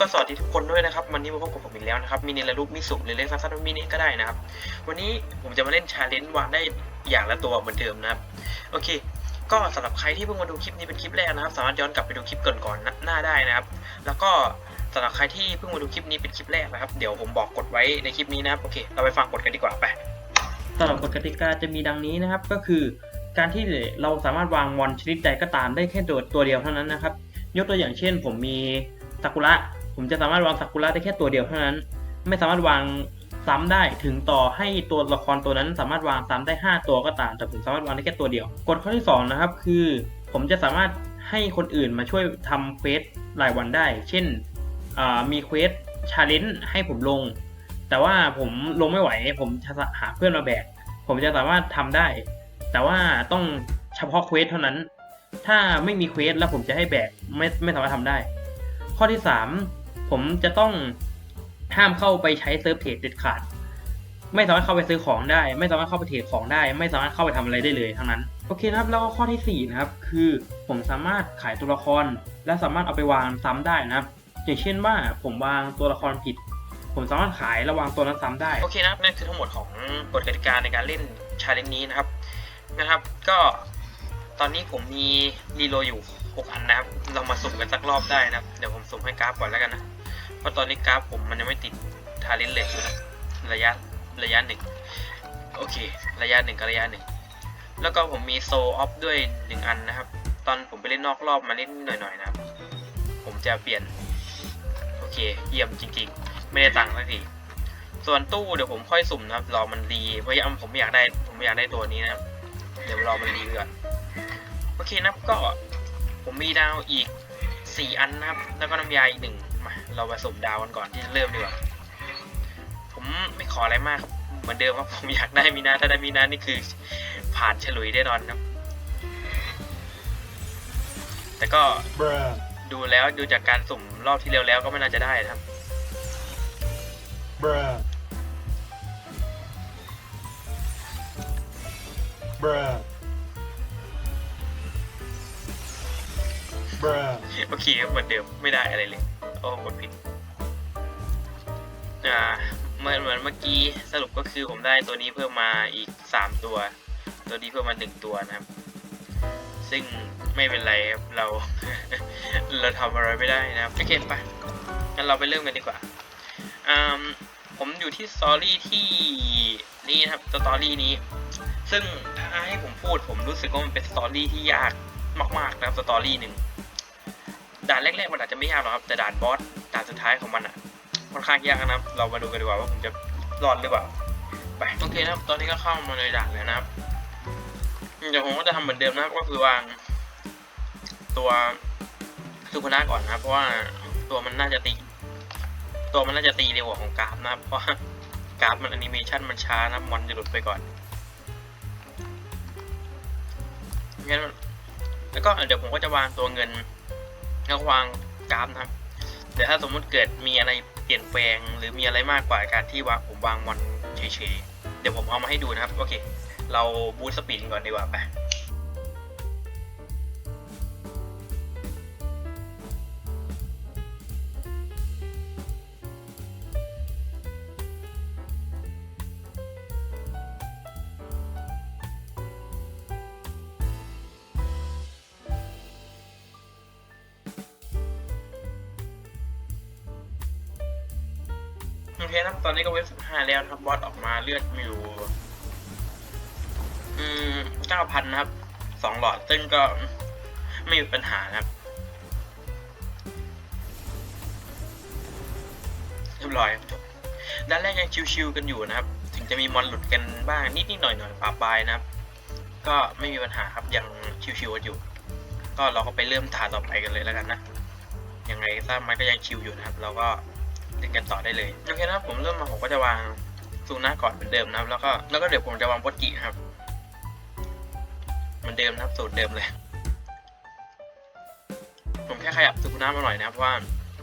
ก็สวัสดีทุกคนด้วยนะครับ วันนี้มาพบกับผมอีกแล้วนะครับมินิและลูกมิสุหรือเรียกสั้นๆว่ามินิก็ได้นะครับ วันนี้ผมจะมาเล่นชาเลนจ์วางได้อย่างละตัวเหมือนเดิมนะครับ โอเค ก็สำหรับใครที่เพิ่งมาดูคลิปนี้เป็นคลิปแรกนะครับ สามารถย้อนกลับไปดูคลิปก่อนๆหน้าได้นะครับ แล้วก็สำหรับใครที่เพิ่งมาดูคลิปนี้เป็นคลิปแรกนะครับ เดี๋ยวผมบอกกฎไว้ในคลิปนี้นะครับ โอเค เราไปฟังกฎกันดีกว่าไปสำหรับกฎกติกาจะมีดังนี้นะครับ ก็คือ การที่เราสามารถวางมอนชนิดใดก็ตามได้แค่ตัวตัวเดียวเท่านั้นนะครับ ยกตัวอย่างเช่น ผมมีซากุระ ผมจะสามารถวางซากุระได้แค่ตัวเดียวเท่านั้น ไม่สามารถวางซ้ำได้ถึงต่อให้ตัวละครตัวนั้นสามารถวางซ้ำได้ 5 ตัวก็ตาม แต่ผมสามารถวางได้แค่ตัวเดียว กฎข้อที่2นะครับคือ ผมจะสามารถให้คนอื่นมาช่วยทำเควสรายวันได้ เช่นมีเควสชาเลนจ์ให้ผมลง แต่ว่าผมลงไม่ไหว ผมจะหาเพื่อนมาแบก ผมจะสามารถทำได้ แต่ว่าต้องเฉพาะเควสเท่านั้น ถ้าไม่มีเควสแล้วผมจะให้แบกไม่ไม่สามารถทำได้ ข้อที่ 3 ผมจะต้องห้ามเข้าไปใช้เซิร์ฟเทรดเด็ดขาด ไม่สามารถเข้าไปซื้อของได้ ไม่สามารถเข้าไปเทรดของได้ ไม่สามารถเข้าไปทำอะไรได้เลยทั้งนั้น โอเคนะครับ แล้วก็ข้อทีสี่ 4 นะครับ คือผมสามารถขายตัวละคร และสามารถเอาไปวางซ้ำได้นะครับ อย่างเช่นว่าผมวางตัวละครผิด ผมสามารถขายระวางตัวนั้นซ้ำได้ โอเคนะครับ นั่นคือทั้งหมดของกฎกติกาในการเล่นชาเลนจ์นี้นะครับ นะครับ ก็ตอนนี้ผมมีรีโลอยู่ 6อันนะครับ เรามาสุ่มกันสักรอบได้นะครับ เดี๋ยวผมสุ่มให้กราฟก่อนแล้วกันนะ เพราะตอนนี้กราฟผมมันยังไม่ติดทาเลนเลยนะระยะระยะหนึ่งโอเค ระยะหนึ่งกับระยะหนึ่งแล้วก็ผมมีโซออฟด้วยหนึ่งอันนะครับ ตอนผมไปเล่นนอกรอบมาเล่นหน่อยๆนะครับ ผมจะเปลี่ยน โอเค เยี่ยมจริงๆ ไม่ได้ตังค์สักทีส่วนตู้เดี๋ยวผมค่อยสุ่มนะครับ รอมันรีเพราะยังผมไม่อยากได้ ผมไม่อยากได้ตัวนี้นะครับ เดี๋ยวรอมันรีก่อน โอเคนะครับก็ ผมมีดาวอีก 4 อันนะครับ แล้วก็น้ำยาอีกหนึ่งมา เรามาสุ่มดาวกันก่อนที่จะเริ่มดีกว่า ผมไม่ขออะไรมากครับเหมือนเดิมครับผมอยากได้มีนาถ้าได้มีนานี่คือผ่านฉลุยแน่นอนครับ แต่ก็ Bruh. ดูแล้วดูจากการสุ่มรอบที่เร็วแล้วก็ไม่น่าจะได้นะครับ Bruh. Bruh. โอเคครับเหมือนเดิมไม่ได้อะไรเลยโอ้กดผิดอ่าเหมือนเหมือนเมื่อกี้สรุปก็คือผมได้ตัวนี้เพิ่มมาอีกสามตัว ตัวนี้เพิ่มมาหนึ่งตัวนะครับ ซึ่งไม่เป็นไรครับเรา เราทำอะไรไม่ได้นะครับโอเคไปงั้นเราไปเริ่มกันดีกว่าอ่าผมอยู่ที่สตอรี่ที่นี่นะครับสตอรี่นี้ ซึ่งถ้าให้ผมพูดผมรู้สึกว่ามันเป็นสตอรี่ที่ยากมากๆนะครับสตอรี่หนึ่ง ด่านแรกๆมันอาจจะไม่ยากหรอกครับ แต่ด่านบอสด่านสุดท้ายของมันอะค่อนข้างยากนะครับ เรามาดูกันดีกว่าว่าผมจะรอดหรือเปล่าไปโอเคนะครับ ตอนนี้ก็เข้ามาในด่านแล้วนะครับเดี๋ยวผมก็จะทำเหมือนเดิมนะครับ ก็คือวาง ตัวซูคุนะก่อนนะเพราะว่าตัวมันน่าจะตี ตัวมันน่าจะตีเร็วกว่าของกราฟนะครับ เพราะกราฟมันแอนิเมชันมันช้านะมอนจะหลุดไปก่อนงั้นแล้วก็เดี๋ยวผมก็จะวางตัวเงิน ก็วางกราฟนะครับเดี๋ยวถ้าสมมุติเกิดมีอะไรเปลี่ยนแปลง หรือมีอะไรมากกว่าการที่ว่าผมวางมอนเฉยๆเดี๋ยวผมเอามาให้ดูนะครับ โอเค เราบูสต์สปีดก่อนดีกว่าไป อเคนะครับตอนนี้ก็เว็บสิบห้าแล้วนะครับบอสออกมาเลือดมีอยู่อืมเก้าพันนะครับสองหลอดซึ่งก็ไม่มีปัญหานะครับเรียบร้อยครับจบด้านแรกยังชิวๆกันอยู่นะครับ ถึงจะมีมอนหลุดกันบ้างนิดๆหน่อยๆปาปลายนะครับ ก็ไม่มีปัญหาครับยังชิวๆกันอยู่ ก็เราก็ไปเริ่มฐาต่อไปกันเลยแล้วกันนะยังไงถ้ามันก็ยังชิวอยู่นะครับ เราก็ กันต่อได้เลยโอเคนะครับผมเริ่มมาผมก็จะวางซูน่าก่อนเหมือนเดิมนะครับแล้วก็แล้วก็เดี๋ยวผมจะวางโปจิครับเหมือนเดิมนะครับสูตรเดิมเลย ผมแค่ขยับซูน่ามาหน่อยนะครับเพราะว่า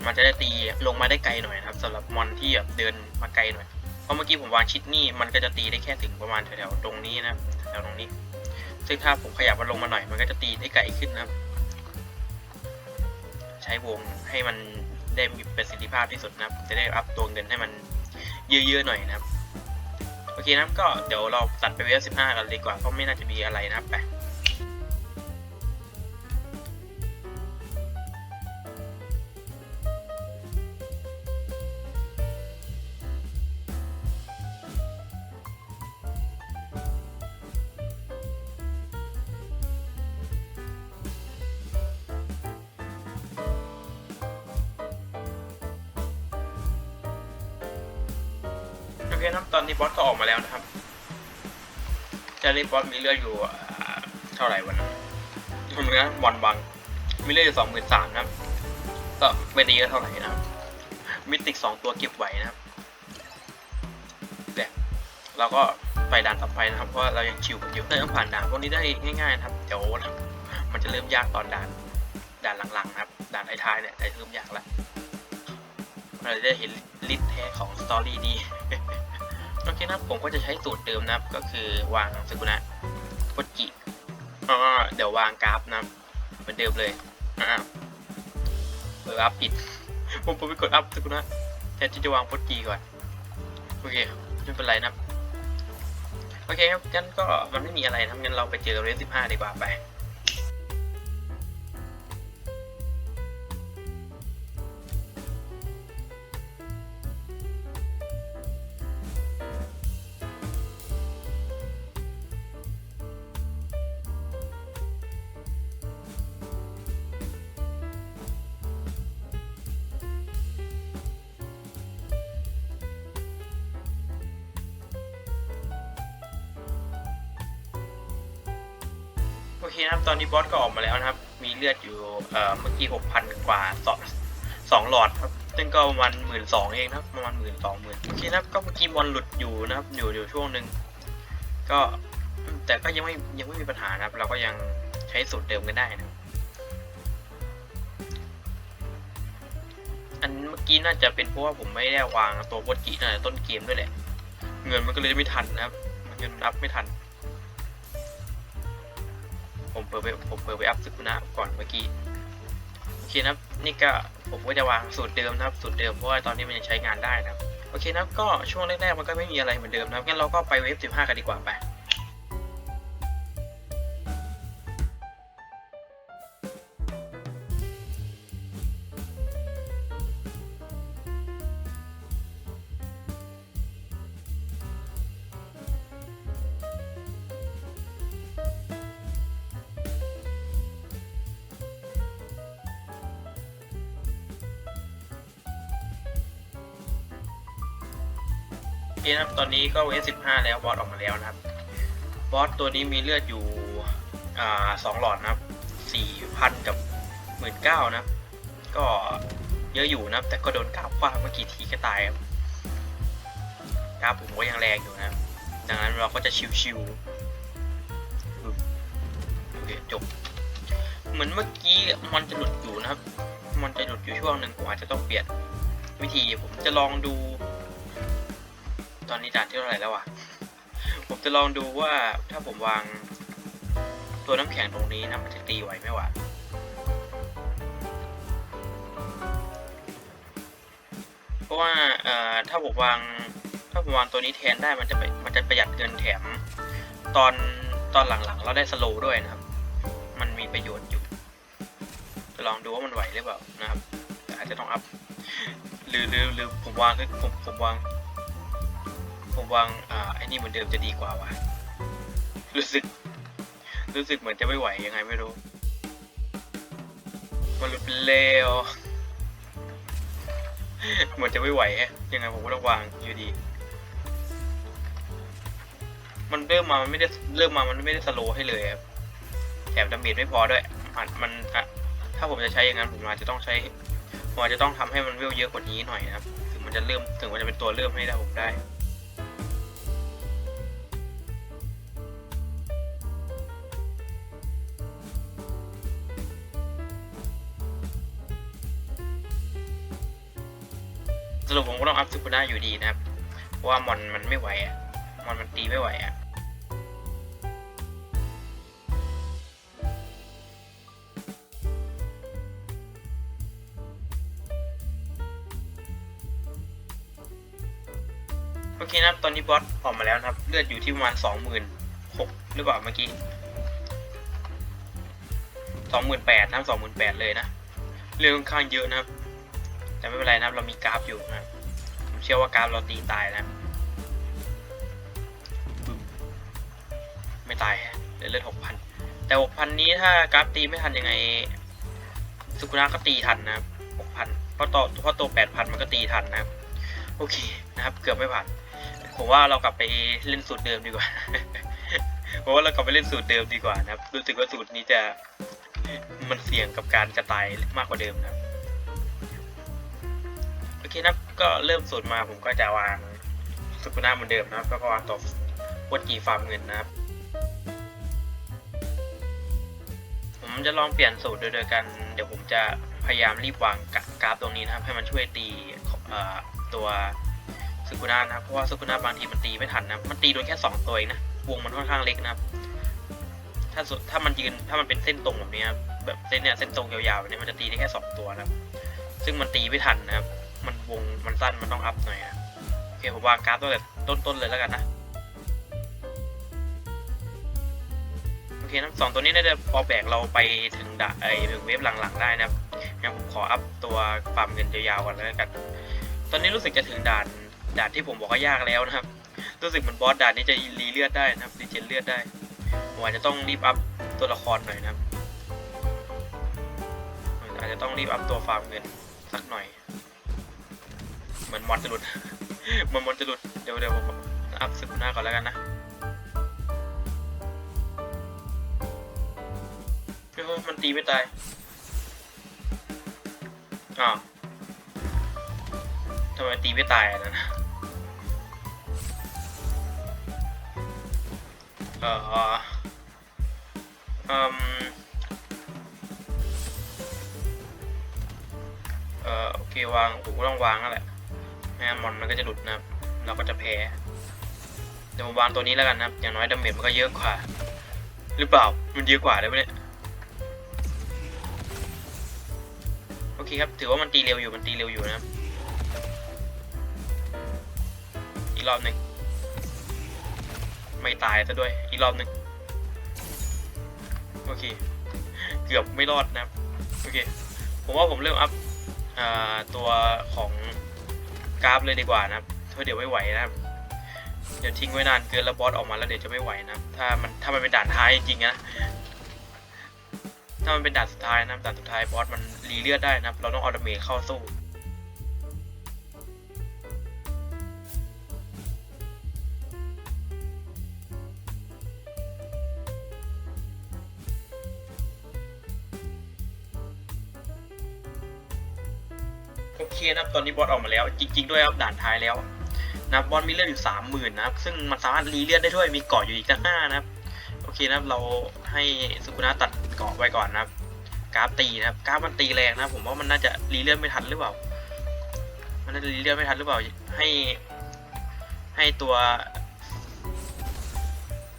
มันจะได้ตีลงมาได้ไกลหน่อยนะครับสำหรับมอนที่แบบเดินมาไกลหน่อยเพราะเมื่อกี้ผมวางชิดนี่มันก็จะตีได้แค่ถึงประมาณแถวๆตรงนี้นะแถวตรงนี้ ซึ่งถ้าผมขยับมันลงมาหน่อย มันก็จะตีได้ไกลขึ้นนะครับ ใช้วงให้มัน ได้มีประสิทธิภาพที่สุดนะครับ จะได้อัพตัวเงินให้มันเยอะๆหน่อยนะครับ โอเคนะครับก็เดี๋ยวเราตัดไปเวลสิบห้ากันเลยดีกว่าเพราะไม่น่าจะมีอะไรนะครับไป โอเคนะครับตอนนี้บอสก็ออกมาแล้วนะครับจารีบอสมีเลือดอยู่เท่าไหร่วันนั้นผมนะบอลบังมีเลือดอยู่สองหมื่นสามนะครับก็ไม่ได้เยอะเท่าไหร่นะครับมิติกสองตัวเก็บไว้นะครับแต่เราก็ไปด่านต่อไปนะครับเพราะเรายังชิวกันอยู่เรายังผ่านด่านพวกนี้ได้ง่ายๆนะครับเดี๋ยวมันจะเริ่มยากตอนด่านด่านหลังๆนะครับด่านท้ายๆเนี่ยจะเริ่มยากแล้ว เราจะได้เห็นลิทแท้ของสตอรี่นี้ โอเคนะผมก็จะใช้สูตรเดิมนะก็คือวางสกุนะโคจิก็เดี๋ยววางกราฟนะเหมือนเดิมเลยอ่าเอออัพปิด ผมผมไปกดอัพสกุนะแทนที่จะวางโคจิก่อน โอเคไม่เป็นไรนะโอเคครับงั้นก็มันไม่มีอะไรนะงั้นเราไปเจอเรสสิบห้าดีกว่าไป เคนะครับตอนนี้บอสก็ออกมาแล้วนะครับ มีเลือดอยู่เอ่อเมื่อกี้หกพันกว่าสองสองหลอดครับซึ่งก็ประมาณหมื่นสองเองนะครับประมาณหมื่นสองหมื่นโอเคนะครับก็เมื่อกี้บอลหลุดอยู่นะครับอยู่อยู่ช่วงหนึ่งก็แต่ก็ยังไม่ยังไม่มีปัญหานะครับ เราก็ยังใช้สูตรเดิมกันได้นะอันเมื่อกี้น่าจะเป็นเพราะว่าผมไม่ได้วางตัวโปรจิตั้งแต่ต้นเกมด้วยแหละ เงินมันก็เลยไม่ทันนะครับเงินอัพไม่ทัน ผมเปิดไปผมเปิดไปอัพสกุนะก่อนเมื่อกี้โอเคนะครับนี่ก็ผมก็จะวางสูตรเดิมนะครับสูตรเดิมเพราะว่าตอนนี้มันยังใช้งานได้นะครับโอเคนะครับก็ช่วงแรกๆมันก็ไม่มีอะไรเหมือนเดิมนะครับงั้นเราก็ไปเวฟ15 กันดีกว่าไป เคครับ ตอนนี้ก็เวฟ15แล้วบอสออกมาแล้วนะครับ บอสตัวนี้มีเลือดอยู่อ่าสองหลอดนะครับ4,000กับ19,000นะครับก็เยอะอยู่นะ แต่ก็โดนกราบฟาดเมื่อกี้ทีก็ตายครับกราบผมก็ยังแรงอยู่นะดังนั้นเราก็จะชิวๆโอเคจบ เหมือนเมื่อกี้มันจะหลุดอยู่นะครับ มันจะหลุดอยู่ช่วงหนึ่งผมอาจจะต้องเปลี่ยนวิธีผมจะลองดู ตอนนี้ด่านที่เท่าไหร่แล้วอะ ผมจะลองดูว่าถ้าผมวางตัวน้ำแข็งตรงนี้นะมันจะตีไหวไหมวะเพราะว่าเอ่อถ้าผมวางถ้าผมวางตัวนี้แทนได้มันจะไปมันจะประหยัดเงินแถม ตอนตอนหลังๆ เราได้สโลด้วยนะครับ มันมีประโยชน์อยู่จะลองดูว่ามันไหวหรือเปล่านะครับ อาจจะต้องอัพหรือหรือหรือผมวางคือผมผมวาง ผมวางอ่าไอ้นี่เหมือนเดิมจะดีกว่าวะรู้สึก รู้สึกเหมือนจะไม่ไหวยังไงไม่รู้ มันเป็นเลวเหมือนจะไม่ไหวยังไงผมก็ต้องวางอยู่ดี มันเริ่มมา มันไม่ได้เริ่มมา มันไม่ได้สโลให้เลยครับแถมดาเมจไม่พอด้วยมันมันถ้าผมจะใช้อย่างนั้นผมอาจจะต้องใช้ผมอาจจะต้องทำให้มันเวลเยอะกว่านี้หน่อยนะครับ ถึงมันจะเริ่มถึงมันจะเป็นตัวเริ่มให้ได้ผมได้ รุปผมก็ต้องอัพซูเปอร์น่าอยู่ดีนะครับ เพราะว่ามอนมันไม่ไหวอะมอนมันตีไม่ไหวอะโอเคนะครับ ตอนนี้บอสออกมาแล้วนะครับ เลือดอยู่ที่ประมาณสองหมื่นหกหรือเปล่าเมื่อกี้สองหมื่นแปดนะสองหมื่นแปดเลยนะ เลือดค่อนข้างเยอะนะครับ แต่ไม่เป็นไรนะครับ เรามีกราฟอยู่นะครับผมเชื่อว่ากราฟเราตีตายนะครับบึ้มไม่ตายเลือเลือดหกพันแต่หกพันนี้ถ้ากราฟตีไม่ทันยังไง สุกุระก็ตีทันนะครับหกพันเพราะต่อเพราะตัวแปดพันมันก็ตีทันนะครับ โอเคนะครับ เกือบไม่ผ่านผมว่าเรากลับไปเล่นสูตรเดิมดีกว่าผมว่าเรากลับไปเล่นสูตรเดิมดีกว่านะครับ รู้สึกว่าสูตรนี้จะมันเสี่ยงกับการกระต่ายมากกว่าเดิมนะครับ เคนะครับก็เริ่มสูตรมาผมก็จะวางสุกุระเหมือนเดิมนะครับแล้วก็วางตัววดกีฟาร์มเงินนะครับ ผมจะลองเปลี่ยนสูตรโดยโดยการเดี๋ยวผมจะพยายามรีบวางกราฟตรงนี้นะครับ ให้มันช่วยตีตัวสกุณานะครับเพราะว่าสกุณาบางทีมันตีไม่ทันนะมันตีโดนแค่สองตัวเองนะวงมันค่อนข้างเล็กนะครับถ้าถ้ามันยืนถ้ามันเป็นเส้นตรงแบบนี้ครับแบบเส้นเนี่ยเส้นตรงยาวๆแบบนี้มันจะตีได้แค่สองตัวนะครับ ซึ่งมันตีไม่ทันนะครับ วงมันสั้นมันต้องอัพหน่อยนะโอเคผมวางกราฟตั้งแต่ต้นๆเลยแล้วกันนะโอเคนะสองตัวนี้น่าจะพอแบกเราไปถึงดะไอเวฟหลังๆได้นะครับงั้นผมขออัพตัวฟาร์มเงินยาวๆก่อนแล้วกัน ตอนนี้รู้สึกจะถึงด่านด่านที่ผมบอกว่ายากแล้วนะครับ รู้สึกเหมือนบอสด่านนี้จะรีเลือดได้นะครับรีเจนเลือดได้ผมอาจจะต้องรีบอัพตัวละครหน่อยนะครับอาจจะต้องรีบอัพตัวฟาร์มเงินสักหน่อย เหมือนมอนจะหลุดเหมือนมอนจะหลุด เดี๋ยวเดี๋ยวผมอัพสกุลหน้าก่อนแล้วกันนะเฮ้ยมันตีไม่ตายอ้าวทำไมตีไม่ตายอะนะเอออืมเอ่อโอเควางผมก็ต้องวางนั่นแหละ ไม่งั้นมอนมันก็จะหลุดนะครับ เราก็จะแพ้ เดี๋ยวผมวางตัวนี้แล้วกันนะครับ อย่างน้อยดาเมจมันก็เยอะกว่า หรือเปล่า มันเยอะกว่าได้ไหมเนี่ย โอเคครับ ถือว่ามันตีเร็วอยู่ มันตีเร็วอยู่นะครับ อีกรอบหนึ่ง ไม่ตายซะด้วย อีกรอบหนึ่ง โอเค เกือบไม่รอดนะครับ โอเค ผมว่าผมเริ่มอัพอตัวของ กราฟเลยดีกว่านะเพราะเดี๋ยวไม่ไหวนะเดี๋ยวทิ้งไว้นานเกินแล้วบอสออกมาแล้วเดี๋ยวจะไม่ไหวนะ ถ้ามันถ้ามันเป็นด่านท้ายจริงๆนะ ถ้ามันเป็นด่านสุดท้ายนะด่านสุดท้ายบอสมันรีเลือดได้นะ เราต้องเอาดาเมจเข้าสู้ เคนะครับตอนนี้บอสออกมาแล้ว จริง ๆ ด้วยครับด่านท้ายแล้วนับบอสมีเลือดอยู่สามหมื่นนะครับ ซึ่งมันสามารถรีเลือดได้ด้วยมีเกาะอยู่อีกตั้งห้านะครับ โอเคนะครับเราให้สุกุนะตัดเกาะไว้ก่อนนะครับกราฟตีนะครับกราฟมันตีแรงนะ ผมว่ามันน่าจะรีเลือดไม่ทันหรือเปล่า มันน่าจะรีเลือดไม่ทันหรือเปล่าให้ ให้ตัว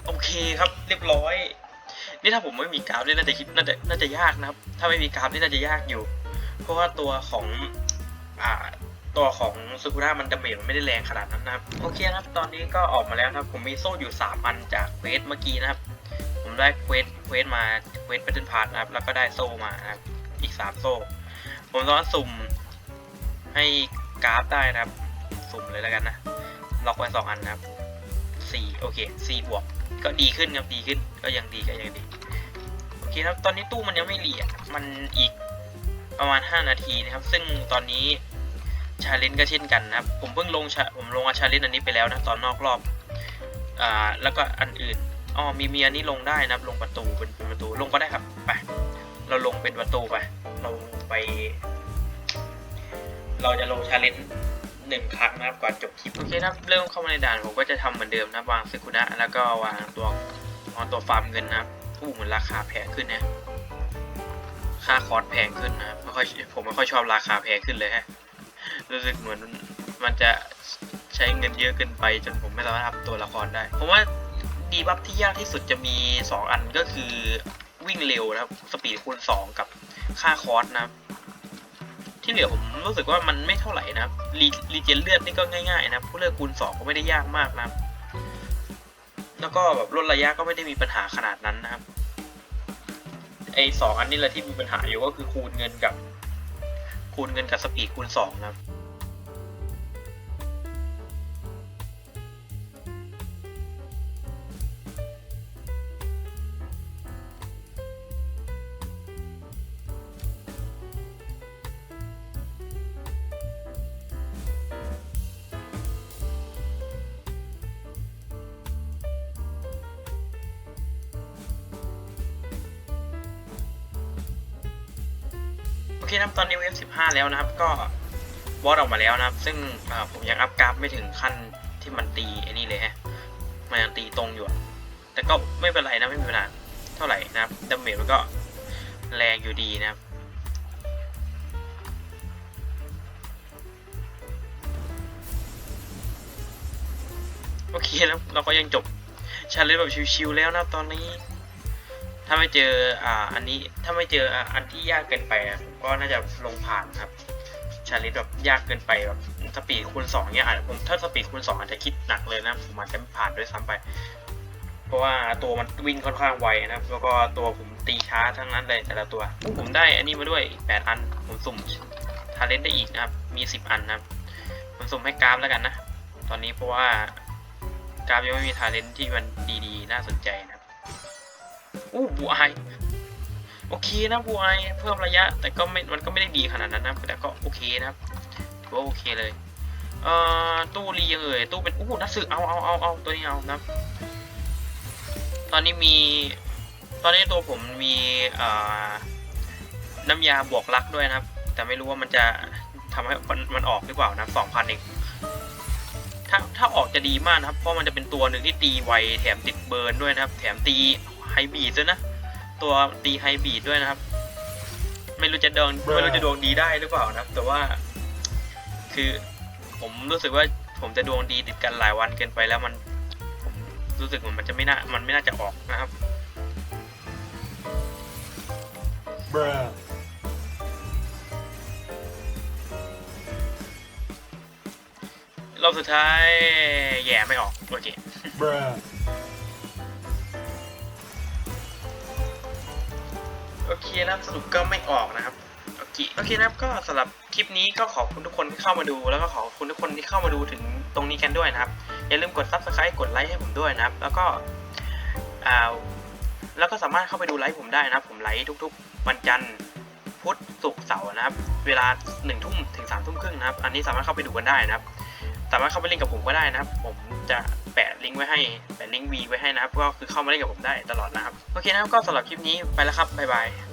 โอเคครับ เรียบร้อย นี่ถ้าผมไม่มีกราฟนี่น่าจะคิดน่าจะน่าจะยากนะครับ ถ้าไม่มีกราฟนี่น่าจะยากอยู่ เพราะว่าตัวของ ตัวของซูกุระมันดาเมจมันไม่ได้แรงขนาดนั้นนะครับ โอเคครับ ตอนนี้ก็ออกมาแล้วครับ ผมมีโซ่อยู่ 3 อันจากเควสเมื่อกี้นะครับ ผมได้เควสเควสมาเควสเป็นพาร์ทนะครับ แล้วก็ได้โซ่มานะครับ อีก 3 โซ่ ผมสามารถสุ่มให้กราฟได้นะครับ สุ่มเลยแล้วกันนะ ล็อกไว้ 2 อันนะครับ 4 โอเค 4 บวก ก็ดีขึ้นครับ ดีขึ้น ก็ยังดีก็ยังดี โอเคครับ ตอนนี้ตู้มันยังไม่เหลี่ยมันอีกประมาณ 5 นาทีนะครับ ซึ่งตอนนี้ ชาเลนจ์ก็เช่นกันนะครับ ผมเพิ่งลงผมลงชาเลนจ์อันนี้ไปแล้วนะตอนนอกรอบอ่าแล้วก็อันอื่นอ๋อมีมีอันนี้ลงได้นะครับ ลงประตูเป็นเป็นประตูลงก็ได้ครับไปเราลงเป็นประตูไปเราไป เราจะลงชาเลนจ์หนึ่งครั้งนะครับก่อนจบคลิปโอเคนะครับเริ่มเข้ามาในด่านผมก็จะทำเหมือนเดิมนะครับวางเซกุนะแล้วก็วางตัววางตัวฟาร์มเงินนะครับอู้เหมือนราคาแพงขึ้นนะค่าคอร์สแพงขึ้นนะครับไม่ค่อยผมไม่ค่อยชอบราคาแพงขึ้นเลยฮะ รู้สึกเหมือนมันจะใช้เงินเยอะเกินไป จนผมไม่สามารถทำตัวละครได้ผมว่าดีบัฟที่ยากที่สุดจะมี 2 อันก็คือวิ่งเร็วนะครับสปีดคูณ 2 กับค่าคอร์สนะที่เหลือผมรู้สึกว่ามันไม่เท่าไหร่นะครับรีเจนเลือดนี่ก็ง่ายๆนะครับผู้เลือกคูณสองก็ไม่ได้ยากมากนะแล้วก็แบบลดระยะก็ไม่ได้มีปัญหาขนาดนั้นนะครับไอสองอันนี้แหละที่มีปัญหาอยู่ก็คือคูณเงินกับ คูณเงินกับสปีดคูณสองนะครับ เคนะครับตอนนี้เวฟ15แล้วนะครับ ก็บอสออกมาแล้วนะครับ ซึ่งผมยังอัพกราฟไม่ถึงขั้นที่มันตีไอ้นี่เลยฮะมันยังตีตรงอยู่ แต่ก็ไม่เป็นไรนะไม่มีปัญหาเท่าไหร่นะครับดาเมจมันก็แรงอยู่ดีนะครับโอเคแล้วเราก็ยังจบชาเลนจ์แบบชิวๆแล้วนะตอนนี้ ถ้าไม่เจออ่าอันนี้ถ้าไม่เจออ่าอันที่ยากเกินไปอะผมก็น่าจะลงผ่านครับชาลนจ์แบบยากเกินไปแบบสปีดคูณสองเนี่ยอาจจะผมถ้าสปีดคูณสองอาจจะคิดหนักเลยนะผมอาจจะไม่ผ่านด้วยซ้ำไป เพราะว่าตัวมันวิ่งค่อนข้างไวนะครับแล้วก็ตัวผมตีช้าทั้งนั้นเลยแต่ละตัว ผมได้อันนี้มาด้วยแปดอันผมสุ่มทาเลนได้อีกนะครับมีสิบอันนะครับผมสุ่มให้กราฟแล้วกันนะตอนนี้เพราะว่ากราฟยังไม่มีทาเลนที่มันดีๆ น่าสนใจนะครับ อู้บูไอโอเคนะบูไอเพิ่มระยะ แต่ก็ไม่มันก็ไม่ได้ดีขนาดนั้นนะแต่ก็โอเคนะครับถือว่าโอเคเลยเอ่อตู้รียังเอ่ยตู้เป็นอู้นัสืบเอาเอาเอาเอาตัวนี้เอานะตอนนี้มี ตอนนี้ตัวผมมีเอ่อน้ำยาบวกรักด้วยนะครับ แต่ไม่รู้ว่ามันจะทำให้มันมันออกหรือเปล่านะสองพันเองถ้าถ้าออกจะดีมากนะครับ เพราะมันจะเป็นตัวหนึ่งที่ตีไวแถมติดเบิร์นด้วยนะครับ แถมตี ไฮบีดด้วยนะ ตัวตีไฮบีดด้วยนะครับ ไม่รู้จะดวงไม่รู้จะดวงดีได้หรือเปล่านะครับ แต่ว่า คือผมรู้สึกว่าผมจะดวงดีติดกันหลายวันเกินไปแล้วมันผมรู้สึกว่ามันจะไม่น่ามันไม่น่าจะออกนะครับ Bruh. รอบสุดท้ายแย่ไม่ออกโอเค โอเคนะครับสรุปก็ไม่ออกนะครับโอเคโอเคนะครับก็สำหรับคลิปนี้ก็ขอบคุณทุกคนที่เข้ามาดู แล้วก็ขอบคุณทุกคนที่เข้ามาดูถึงตรงนี้กันด้วยนะครับ อย่าลืมกด subscribe กดไลค์ให้ผมด้วยนะครับ แล้วก็อ่าแล้วก็สามารถเข้าไปดูไลฟ์ผมได้นะครับ ผมไลฟ์ทุกๆ วันจันทร์พุธศุกร์เสาร์นะครับ เวลาหนึ่งทุ่มถึงสามทุ่มครึ่งนะครับ อันนี้สามารถเข้าไปดูกันได้นะครับ สามารถเข้าไปเล่นกับผมก็ได้นะครับ ผมจะ แปะลิงก์ไว้ให้แปะลิงก์วีไว้ให้นะครับ ก็คือเข้ามาเล่นกับผมได้ตลอดนะครับ โอเคนะครับก็สำหรับคลิปนี้ไปแล้วครับบ๊ายบาย